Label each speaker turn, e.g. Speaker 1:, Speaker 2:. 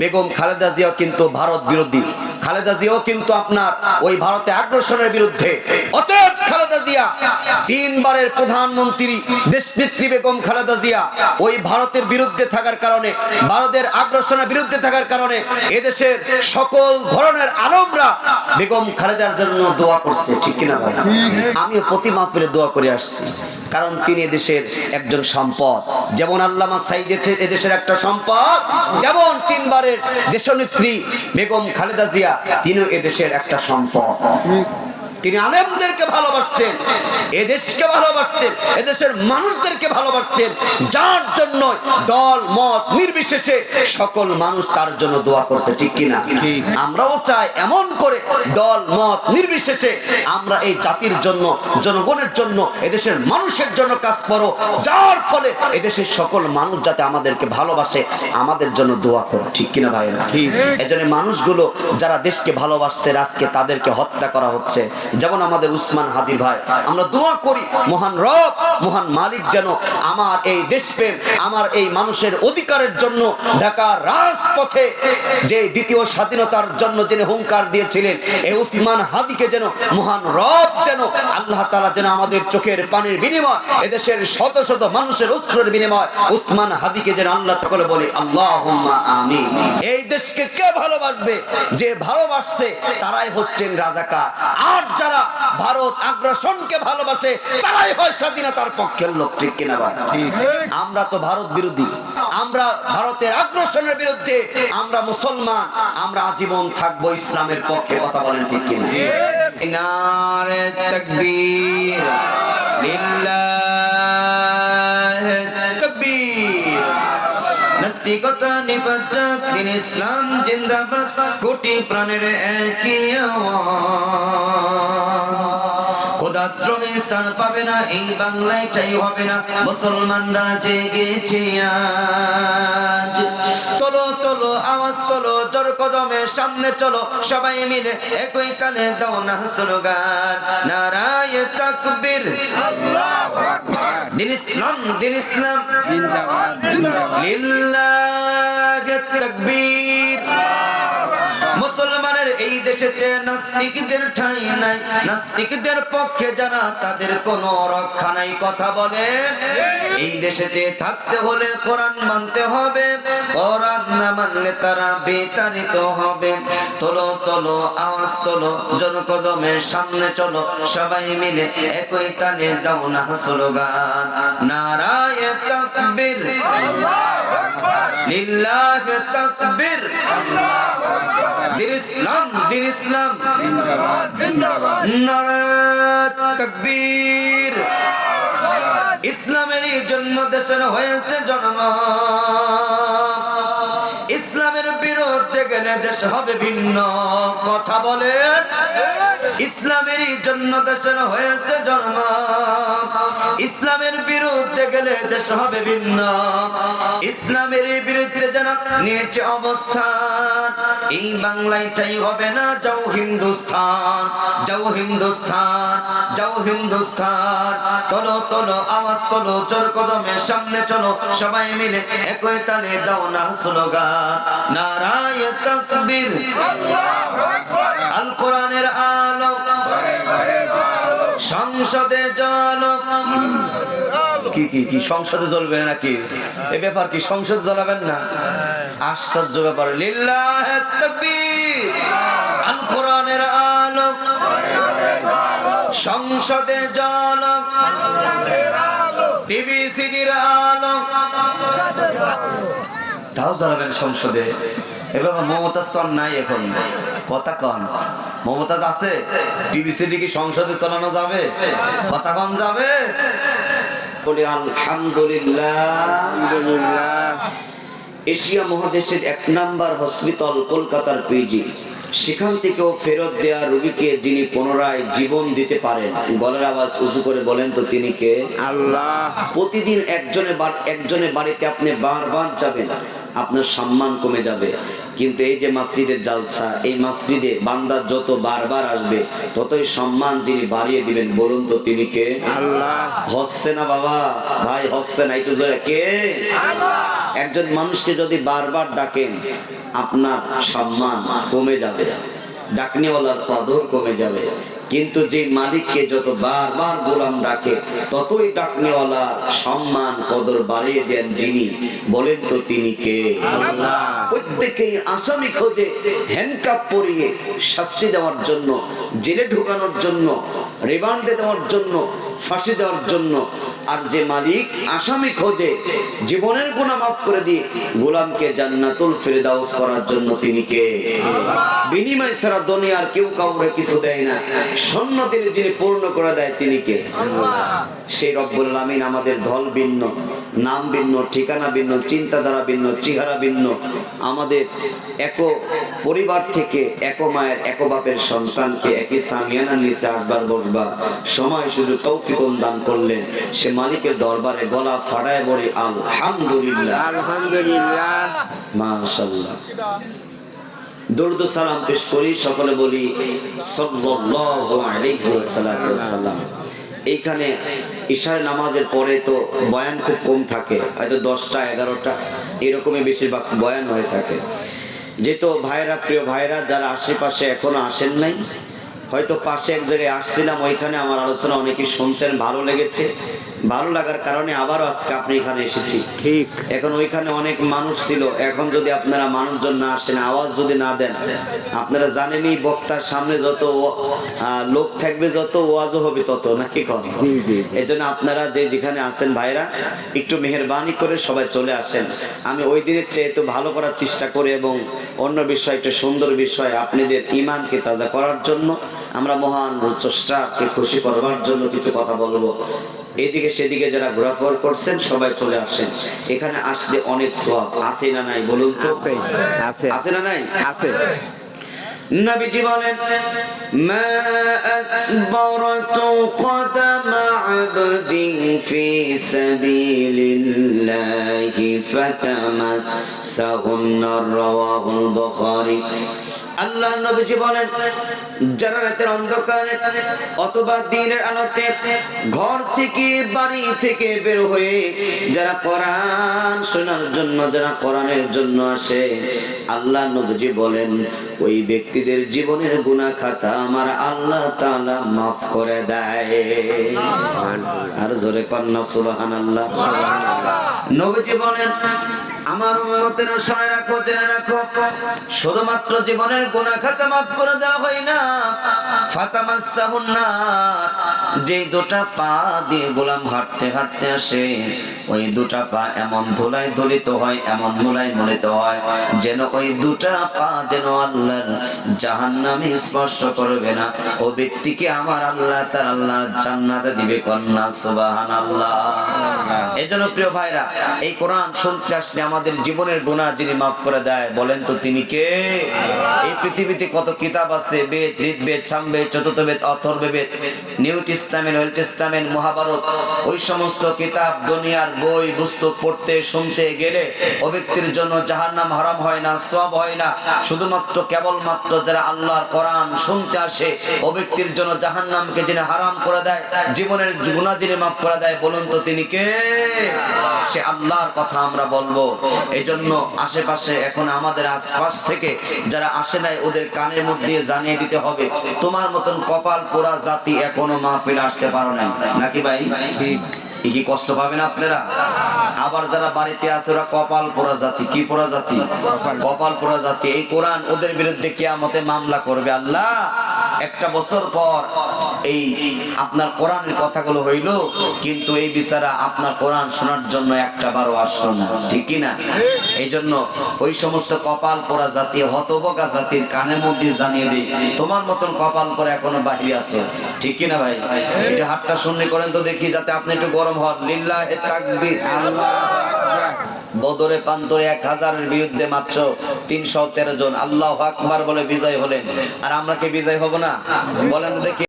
Speaker 1: Begum Khaleda Xiao কিন্তু ভারত বিরোধী। Khaleda Xiao কিন্তু আপনার ওই ভারতে আগ্রাসনের বিরুদ্ধে। অতএব খালেদা জিয়া, তিনবারের প্রধানমন্ত্রী, দেশনেত্রী বেগম খালেদা জিয়া, ওই ভারতের বিরুদ্ধে থাকার কারণে, ভারতের আগ্রাসনের বিরুদ্ধে থাকার কারণে, এদেশের সকল ধরনের আলমরা বেগম খালেদার জন্য দোয়া করছে ঠিক কিনা ভাই? আমিও প্রতি মাহফিলে দোয়া করে আসছি। কারণ তিনি এদেশের একজন সম্পদ। যেমন আল্লামা সাইদ এদেশের একটা সম্পদ যেমন তিনবারের দেশনেত্রী বেগম খালেদা জিয়া তিনিও এদেশের একটা সম্পদ। তিনি আলেমদেরকে ভালোবাসতেন এদেশকে ভালোবাসতেন এদেশের মানুষদেরকে ভালোবাসতেন। যার জন্য দল মত নির্বিশেষে সকল মানুষ তার জন্য দোয়া করছে ঠিক কিনা? আমরাও চাই এমন করে দল মত নির্বিশেষে আমরা এই জাতির জন্য জনগণের জন্য এদেশের মানুষের জন্য কাজ করো। যার ফলে এদেশের সকল মানুষ যাতে আমাদেরকে ভালোবাসে আমাদের জন্য দোয়া করো ঠিক কিনা ভাইরা এজন্য মানুষগুলো যারা দেশকে ভালোবাসতে আজকে তাদেরকে হত্যা করা হচ্ছে। যেমন আমাদের উসমান হাদির ভাই, আমরা দোয়া করি, মহান রব, মহান মালিক যেন আমার এই দেশপ্রেম, আমার এই মানুষের অধিকারের জন্য ঢাকার রাজপথে যে দ্বিতীয় স্বাধীনতার জন্য যিনি হুঙ্কার দিয়েছিলেন, এই উসমান হাদিকে যেন মহান রব যেন আল্লাহ তাআলা যেন আমাদের চোখের পানির বিনিময়, এদেশের শত শত মানুষের অস্ত্রের বিনিময়, উসমান হাদিকে যেন আল্লাহ তাআলা বলে আল্লাহ আমি এই দেশকে কে ভালোবাসবে? যে ভালোবাসছে, তারাই হচ্ছেন রাজাকার। আর যারা ভারত আগ্রাসনকে ভালোবাসে তারাই হয় স্বাধীনতার পক্ষের লোক ঠিক কিনা আমরা তো ভারত বিরোধী। আমরা ভারতের আগ্রাসনের বিরুদ্ধে আমরা মুসলমান আমরা আজীবন থাকব ইসলামের পক্ষে কথা বলেন ঠিক কিনা? তাকবীর। লিল্লাহ। নাস্তিকতা নিপাত দিন ইসলাম জিন্দাবাদ, কোটি প্রাণের একই তোলো তোলো, আওয়াজ সামনে চলো, সবাই মিলে একই তালে দাও না স্লোগান নারায় তাকবীর। দিন ইসলাম দিন ইসলাম। লিল্লাহ তাকবীর। মুসলমানের এই দেশেতে নাস্তিকদের ঠাঁই নাই। নাস্তিকদের পক্ষে যারা তাদের কোনো রক্ষা নাই। কথা বলে এই দেশেতে থাকতে হলে কোরআন মানতে হবে। কোরআন না মানলে তারা বিতাড়িত হবে। তোলো তোলো আওয়াজ তোলো জনকদমে সামনে চলো সবাই মিলে একই তালে দাও না স্লোগান। নারায় তাকবীর লিল্লাহ তাকবীর দিন ইসলাম দিন ইসলাম। তকবীর। ইসলামের জন্ম দেশের হয়েছে জন্ম। ইসলামের বিরুদ্ধে গেলে দেশ হবে ভিন্ন। কথা বলেন। ইসলামের জন্য দেশের হয়েছে জন্ম। ইসলামের বিরুদ্ধে গেলে দেশ হবে ভিন্ন। ইসলামের বিরুদ্ধে যারা নিয়েছে অবস্থান, এই বাংলাটাই হবে না যাও হিন্দুস্তান যাও হিন্দুস্তান যাও হিন্দুস্তান তোলো তোলো, আওয়াজ তোলো, জোর কদমের সামনে চলো। সবাই মিলে একই তালে দাও না স্লোগান। নারায় তাকবীর। আল কোরআনের আলো সংসদে জল কি কি কি? সংসদে জ্বলবে নাকি? এ ব্যাপার কি? সংসদ জ্বলাবেন না? আশ্চর্য ব্যাপার। লিল্লাহ আল কোরআনের সংসদে জল টিভি সিডির আলো তাও জ্বালাবেন সংসদে। এবার মমতাজ তো নাই এখন। কথা কন। মমতাজ আছে? টিভি সিডি কি সংসদে চালানো যাবে? কথা কন যাবে? বলি আলহামদুলিল্লাহ। এশিয়া মহাদেশের এক নাম্বার হসপিটাল কলকাতার পিজি সেখান থেকেও ফেরত দেয়া রোগীকে যিনি পুনরায় জীবন দিতে পারেন। গলার আওয়াজ উঁচু করে বলেন তো তিনি কে?
Speaker 2: আল্লাহ।
Speaker 1: প্রতিদিন একজনের বা- একজনের বাড়িতে আপনি বারবার যাবেন। আপনার সম্মান কমে যাবে। কিন্তু এই যে মাসজিদের জালসা এই মাসজিদে বান্দা যত বারবার আসবে ততই সম্মান যিনি বাড়িয়ে দিবেন। বলুন তো তিনি কে?
Speaker 2: আল্লাহ।
Speaker 1: হচ্ছে না বাবা? ভাই হচ্ছে না। একটু জোরে কে? একজন মানুষকে যদি বারবার ডাকেন আপনার সম্মান কমে যাবে। ডাকনিওয়ালার কদর কমে যাবে। কিন্তু যে মালিককে যত বারবার গোলাম ডাকে ততই ডাকনেওয়ালা সম্মান কদর বাড়িয়ে দেন যিনি। বলেন তো তিনি কে? প্রত্যেকেই আসামি খোঁজে হ্যান্ডকাপ পরিয়ে শাস্তি দেওয়ার জন্য জেলে ঢুকানোর জন্য রিমান্ডে দেওয়ার জন্য ফাঁসি দেওয়ার জন্য আর যে মালিক আসামি খোঁজে জীবনের গুণা মাফ করে দিয়ে গোলামকে জান্নাতুল ফেরদাউস করার জন্য তিনি কে? বিনিময় ছাড়া দুনিয়ার কেউ কাউরে কিছু দেয় না। সন্ন্যতির যিনি পূর্ণ করে দেয় তিনি কে? সেই রব্বুল আলামিন আমাদের ধল ভিন্ন। নাম ভিন্ন ঠিকানা ভিন্ন চিন্তাধারা ভিন্ন চেহারা ভিন্ন। আমাদের এক পরিবার থেকে এক মায়ের এক বাপের সন্তানকে একই সামিয়ানার নিচে আসবার বসবার সময় শুধু তৌফিক দান করলেন। সে মালিকের দরবারে গলা ফাড়ায় বলে আলহামদুলিল্লাহ।
Speaker 2: আলহামদুলিল্লাহ।
Speaker 1: মাশাল্লাহ দরুদ সালাম পেশ করি সকলে বলি সাল্লাল্লাহু আলাইহি ওয়াসাল্লাম। এইখানে ঈশার নামাজের পরে তো বয়ান খুব কম থাকে, হয়তো দশটা, এগারোটা, এরকমই বেশিরভাগ বয়ান হয়ে থাকে। যেহেতু ভাইরা প্রিয় ভাইরা যারা আশেপাশে এখনও আসেন নাই, হয়তো পাশে এক জায়গায় আসছিলাম, ওইখানে আমার আলোচনা অনেকেই শুনছেন, ভালো লেগেছে। ভালো লাগার কারণে আবারও আজকে আপনি এখানে এসেছি।
Speaker 2: ঠিক।
Speaker 1: এখন ওইখানে অনেক মানুষ ছিল। এখন যদি আপনারা মানুষজন না আসেন আওয়াজ যদি না দেন আপনারা জানেনই বক্তার সামনে যত লোক থাকবে যত ওয়াজও হবে তত নাকি কম। এই জন্য আপনারা যে যেখানে আছেন ভাইরা একটু মেহরবানি করে সবাই চলে আসেন। আমি ওই দিনের চেয়ে একটু ভালো করার চেষ্টা করি এবং অন্য বিষয় একটা সুন্দর বিষয় আপনাদের ইমানকে তাজা করার জন্য আমরা মহান স্রষ্টাকে খুশি করবার জন্য কিছু কথা বলব। এদিকে সেদিকে যারা ঘোরাফেরা করছেন সবাই চলে আসেন। এখানে আসলে অনেক সোয়াব আছে না নাই বলুন তো?
Speaker 2: আছে
Speaker 1: না নাই?
Speaker 2: আছে।
Speaker 1: নবীজি বলেন মা আকবারাতু কদম আবদিন ফি সাবিলিল্লাহি ফাতামাসসাহুন রাওয়াহুল বুখারী। আল্লাহ নবীজি বলেন যারা রাতের অন্ধকারে অথবা দিনের আলোতে ঘর থেকে বাড়ি থেকে বের হয়ে যারা কোরআন শোনার জন্য যারা কোরআনের জন্য আসে আল্লাহ নবীজি বলেন ওই ব্যক্তিদের জীবনের গুনাহ খাতা আমার আল্লাহ তাআলা মাফ করে দেয়। আর জোরে কন্যা সুবহানাল্লাহ। নবীজি বলেন আমার উম্মতের শুনে রাখো, জেনে রাখো। শুধুমাত্র জীবনের গুনাহ খাতা মাফ করে দেওয়া হয় না। যে দুটা পা দিয়ে গোলাম হাঁটতে হাঁটতে আসে, ওই দুটা পা এমন ধুলাই ধুলিত হয়, এমন ধুলাই মলিত হয়, যেন ওই দুটা পা যেন আল্লাহর জাহান্নামে স্পর্শ করবে না। ও ব্যক্তিকে আমার আল্লাহ তার আল্লাহর জান্নাতে দিবে কন্যা, সুবহানাল্লাহ। এই জন্য প্রিয় ভাইরা, এই কোরআন শুনতে আসলে আমাদের জীবনের গুনাহ যিনি মাফ করে দেয়, বলেন তো তিনি কে? এই পৃথিবীতে কত কিতাব আছে? বেদ, ঋগ্বেদ, সামবেদ চতুর্থ বেদ Atharva Veda new testament old testament Mahabharata, ওই সমস্ত কিতাব দুনিয়ার বই, পুস্তক পড়তে, শুনতে গেলে ও ব্যক্তির জন্য জাহান্নাম হারাম হয় না সব হয় না। শুধুমাত্র কেবলমাত্র যারা আল্লাহর কোরআন শুনতে আসে, ও ব্যক্তির জন্য জাহান্নামকে যিনি হারাম করে দেয়, জীবনের গুনাহ যিনি মাফ করে দেয়, বলুন তো তিনি কে? সে আল্লাহর কথা আমরা বলব। এই জন্য আশেপাশে এখন আমাদের আশপাশ থেকে যারা আসে নাই ওদের কানের মধ্যে জানিয়ে দিতে হবে তোমার মতন কপাল পোড়া জাতি এখনও মাহফিল আসতে পারো নাই। নাকি ভাই? ঠিক। কি কষ্ট পাবেন আপনারা? আবার যারা বাড়িতে আছে ওরা কপাল পোড়া জাতি। কি পোড়া জাতি? কপাল পোড়া জাতি। এই কোরআন ওদের বিরুদ্ধে কিয়ামতে মামলা করবে আল্লাহ। একটা বছর পর এই আপনার কোরআনের কথাগুলো হইল, কিন্তু এই বিচারা আপনার কোরআন শোনার জন্য একটা বারো আসলো না। ঠিক কি না এই জন্য ওই সমস্ত কপাল পোড়া জাতি হতবকা জাতির কানের মধ্যে জানিয়ে দিই, তোমার মতন কপাল পরে এখনও বাহিরে আছো। ঠিক কি না ভাই? এটা হাতটা শূন্য করেন তো দেখি, যাতে আপনি একটু গরম হন। লিল্লাহে তাকবীর। বদরে প্রান্তরে এক হাজারের বিরুদ্ধে মাত্র তিনশো তেরো জন। আল্লাহ আকবার বলে বিজয় হলেন। আর আমরা কি বিজয় হব না? বলেন দেখি।